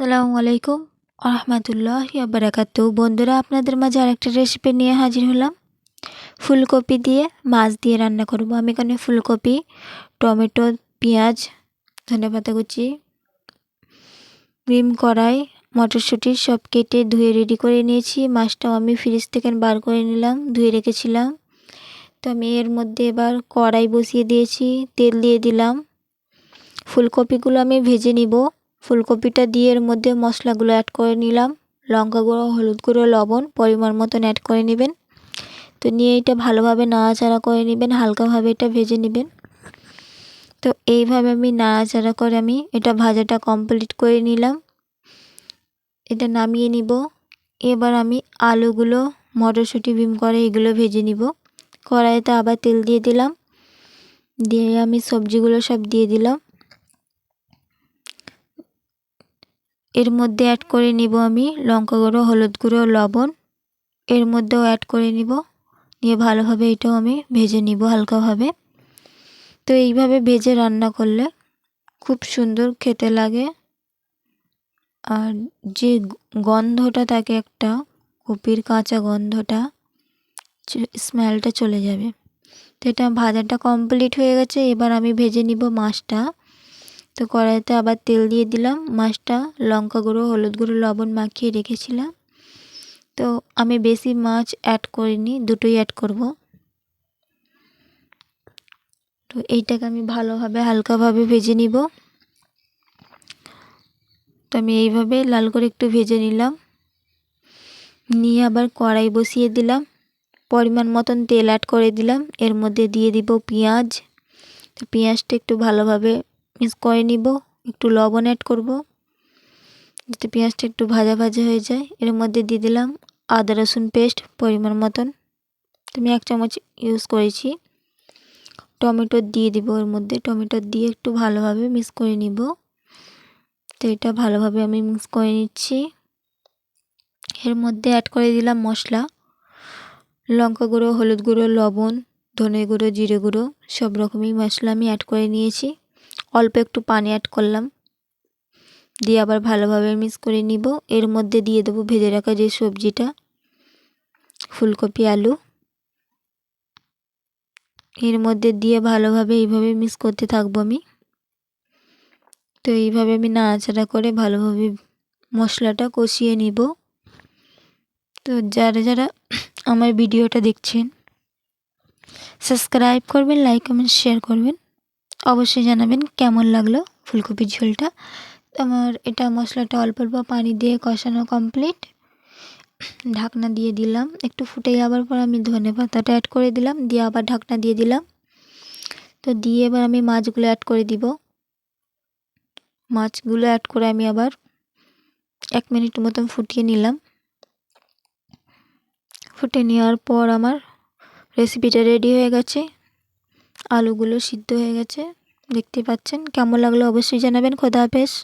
আসসালামু আলাইকুম আহমতুল্লাহ বারাকাতু বন্ধুরা, আপনাদের মাঝে আরেকটা রেসিপি নিয়ে হাজির হলাম। ফুলকপি দিয়ে মাছ দিয়ে রান্না করব। আমি এখানে ফুলকপি, টমেটো, পেঁয়াজ, ধনেপাতা কুচি ক্রিম কড়াই, মটরশুঁটি সব কেটে ধুয়ে রেডি করে নিয়েছি। মাছটাও আমি ফ্রিজ থেকে বার করে নিলাম, ধুয়ে রেখেছিলাম। তো আমি এর মধ্যে এবার কড়াই বসিয়ে দিয়েছি, তেল দিয়ে দিলাম। ফুলকপিগুলো আমি ভেজে নিব। ফুলকপিটা দিয়ে এর মধ্যে মশলাগুলো অ্যাড করে নিলাম। লঙ্কা গুঁড়ো, হলুদ গুঁড়ো, লবণ পরিমাণ মতন অ্যাড করে নেবেন। তো নিয়ে এটা ভালোভাবে নাড়াচাড়া করে নেবেন, হালকাভাবে এটা ভেজে নেবেন। তো এইভাবে আমি নাড়াচাড়া করে আমি এটা ভাজাটা কমপ্লিট করে নিলাম। এটা নামিয়ে নিব। এবার আমি আলুগুলো মটরশুঁটি বিম করে এগুলো ভেজে নিব। কড়াইতে আবার তেল দিয়ে দিলাম। দিয়ে আমি সবজিগুলো সব দিয়ে দিলাম। এর মধ্যে অ্যাড করে নিব আমি লঙ্কা গুঁড়ো, হলুদ গুঁড়ো, লবণ। এর মধ্যেও অ্যাড করে নিব। নিয়ে ভালোভাবে এটাও আমি ভেজে নিব হালকাভাবে। তো এইভাবে ভেজে রান্না করলে খুব সুন্দর খেতে লাগে। আর যে গন্ধটা থাকে একটা, কপির কাঁচা গন্ধটা স্মেলটা চলে যাবে। তো এটা ভাজাটা কমপ্লিট হয়ে গেছে। এবার আমি ভেজে নিব মাছটা। তো কড়াইতে আবার তেল দিয়ে দিলাম। মাছটা লঙ্কা গুঁড়ো, হলুদ গুঁড়ো, লবণ মাখিয়ে রেখেছিলাম। তো আমি বেশি মাছ অ্যাড করিনি, দুটোই অ্যাড করব। তো এইটাকে আমি ভালোভাবে হালকাভাবে ভেজে নিব। তো আমি এইভাবে লাল করে একটু ভেজে নিলাম। নিয়ে আবার কড়াই বসিয়ে দিলাম। পরিমাণ মতন তেল অ্যাড করে দিলাম। এর মধ্যে দিয়ে দিব পেঁয়াজ। তো পেঁয়াজটা একটু ভালোভাবে মিক্স করে নিব, একটু লবণ অ্যাড করব। যাতে পেঁয়াজটা একটু ভাজা ভাজা হয়ে যায়। এর মধ্যে দিয়ে দিলাম আদা রসুন পেস্ট পরিমাণ মতন। আমি এক চামচ ইউজ করেছি। টমেটো দিয়ে দিব এর মধ্যে। টমেটো দিয়ে একটু ভালোভাবে মিক্স করে নিব। তো এটা ভালোভাবে আমি মিক্স করে নিচ্ছি। এর মধ্যে অ্যাড করে দিলাম মশলা। লঙ্কা গুঁড়ো, হলুদ গুঁড়ো, লবণ, ধনে গুঁড়ো, জিরে গুঁড়ো, সব রকমই মশলা আমি অ্যাড করে নিয়েছি। অল্প একটু পানি অ্যাড করলাম। দিয়ে আবার ভালোভাবে মিক্স করে নিব। এর মধ্যে দিয়ে দেবো ভেজে রাখা যে সবজিটা, ফুলকপি, আলু। এর মধ্যে দিয়ে ভালোভাবে এইভাবে মিক্স করতে থাকব আমি। তো এইভাবে আমি নাড়াচাড়া করে ভালোভাবে মশলাটা কষিয়ে নিব। তো যারা যারা আমার ভিডিওটা দেখছেন সাবস্ক্রাইব করবেন লাইক কমেন্ট শেয়ার করবেন। অবশ্যই জানাবেন কেমন লাগল ফুলকপির ঝোলটা। আমার এটা মশলাটা অল্প অল্প পানি দিয়ে কষানো কমপ্লিট ঢাকনা দিয়ে দিলাম। একটু ফুটে যাওয়ার পর আমি ধনে পাতাটা অ্যাড করে দিলাম, দিয়ে আবার ঢাকনা দিয়ে দিলাম। তো দিয়ে এবার আমি মাছগুলো অ্যাড করে দিব। মাছগুলো অ্যাড করে আমি আবার এক মিনিট মতন ফুটিয়ে নিলাম। ফুটে নেওয়ার পর আমার রেসিপিটা রেডি হয়ে গেছে। আলুগুলো সিদ্ধ হয়ে গেছে। দেখতে পাচ্ছেন। কেমন লাগল অবশ্যই জানাবেন। খোদা হাফেজ।